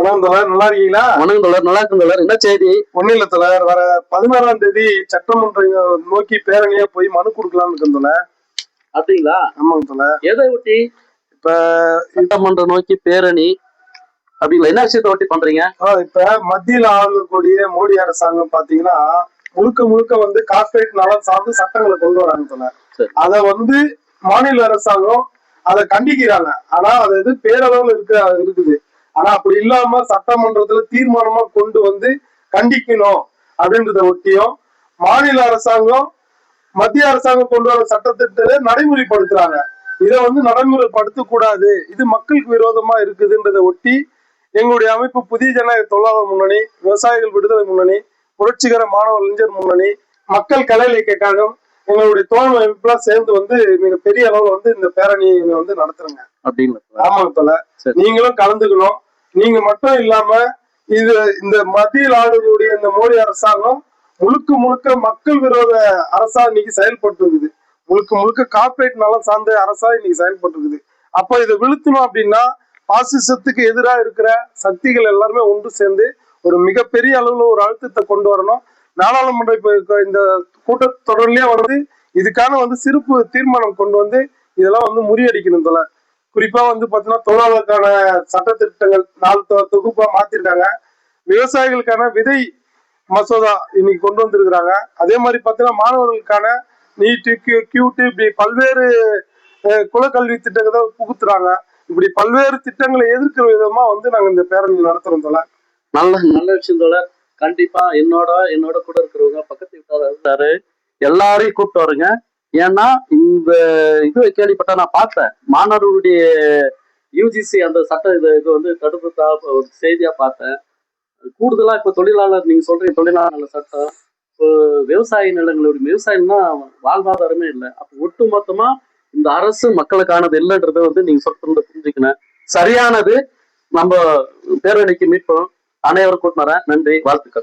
வணக்கம் தோழர் நல்லா இருக்கீங்களா? வணக்கம் தோழர் நல்லா இருக்கும் தோழர். என்ன செய்தி? ஒன்னும் இல்ல தோழர். வர பதினாறாம் தேதி சட்டமன்றம் நோக்கி பேரணியா போய் மனு கொடுக்கலாம்னு இருக்கேன் தோழர். அப்படிங்களா? ஆமாங்க தோழர். எதை ஒட்டி? இப்ப சட்டமன்றம் நோக்கி பேரணி. அப்படிங்களா? என்ன விஷயத்தை ஒட்டி பண்றீங்க? இப்ப மத்தியில ஆளக்கூடிய மோடி அரசாங்கம் பாத்தீங்கன்னா முழுக்க முழுக்க வந்து கார்பரேட் நலன் சார்ந்து சட்டங்களை கொண்டு வராங்க தோழர். அத வந்து மாநில அரசாங்கம் அதை கண்டிக்கிறாங்க. ஆனா அது பேரளவுல இருக்க இருக்குது. ஆனா அப்படி இல்லாம சட்டமன்றத்துல தீர்மானமா கொண்டு வந்து கண்டிக்கணும் அப்படின்றத ஒட்டியும் மாநில அரசாங்கம் மத்திய அரசாங்கம் கொண்டு வர சட்டத்திட்டத்தை நடைமுறைப்படுத்துறாங்க. இதை வந்து நடைமுறைப்படுத்த கூடாது. இது மக்களுக்கு விரோதமா இருக்குதுன்றதை ஒட்டி எங்களுடைய அமைப்பு புதிய ஜனநாயக தொழிலாளர் முன்னணி விவசாயிகள் விடுதலை முன்னணி புரட்சிகர மாணவ இளைஞர் முன்னணி மக்கள் கலை இலக்கிய கழகம் எங்களுடைய தோழமை அமைப்புலாம் சேர்ந்து வந்து மிக பெரிய அளவுல வந்து இந்த பேரணியை வந்து நடத்துறேங்க. தோழர்? ஆமாங்க தொலை. நீங்களும் கலந்துக்கணும். நீங்க மட்டும் இல்லாம இது இந்த மத்தியில் ஆளுடைய இந்த மோடி அரசாங்கம் முழுக்க முழுக்க மக்கள் விரோத அரசா இன்னைக்கு செயல்பட்டு இருக்குது. முழுக்க முழுக்க கார்பரேட் நலம் சார்ந்த அரசா இன்னைக்கு செயல்பட்டு இருக்குது. அப்ப இதை வீழ்த்தணும் அப்படின்னா பாசிசத்துக்கு எதிராக இருக்கிற சக்திகள் எல்லாருமே ஒன்று சேர்ந்து ஒரு மிகப்பெரிய அளவுல ஒரு அழுத்தத்தை கொண்டு வரணும். நாடாளுமன்ற இப்ப இப்ப இந்த கூட்டத்தொடர்லயே வந்து இதுக்கான வந்து சிறப்பு தீர்மானம் கொண்டு வந்து இதெல்லாம் வந்து முறியடிக்கணும் தொலை. குறிப்பா வந்து பாத்தீங்கன்னா சட்ட திட்டங்கள் நாலு தொ- தொகுப்பா மாத்திருக்காங்க. விவசாயிகளுக்கான விதை மசோதா இன்னைக்கு கொண்டு வந்திருக்கிறாங்க. அதே மாதிரி பாத்தீங்கன்னா மாணவர்களுக்கான நீட்டு கியூ கியூட்டு இப்படி பல்வேறு குலக்கல்வி திட்டங்களை புகுத்துறாங்க. இப்படி பல்வேறு திட்டங்களை எதிர்க்கிற விதமா வந்து நாங்க இந்த பேரணி நடத்துறோம் தோழர். நல்ல நல்ல விஷயம் தோழர். கண்டிப்பா என்னோட என்னோட கூட இருக்கிறவங்க பக்கத்து வீட்டார் எல்லாரையும் கூப்பிட்டு வருங்க. ஏன்னா இந்த இது கேள்விப்பட்டா நான் பார்த்தேன். மாணவர்களுடைய யூஜிசி அந்த சட்ட இது இது வந்து தடுப்பு ஒரு செய்தியா பார்த்தேன். கூடுதலா இப்ப தொழிலாளர் நீங்க சொல்றீங்க தொழிலாளர் சட்டம். இப்போ விவசாய நிலங்களுடைய விவசாயம்னா வாழ்வாதாரமே இல்லை. அப்போ ஒட்டு மொத்தமா இந்த அரசு மக்களுக்கானது இல்லைன்றதை வந்து நீங்க சொல்றது புரிஞ்சுக்கணும் சரியானது நம்ம பேரணிக்கு மீட்போம். அனைவரும் கூட்டினறேன் நன்றி வாழ்த்துக்கள்.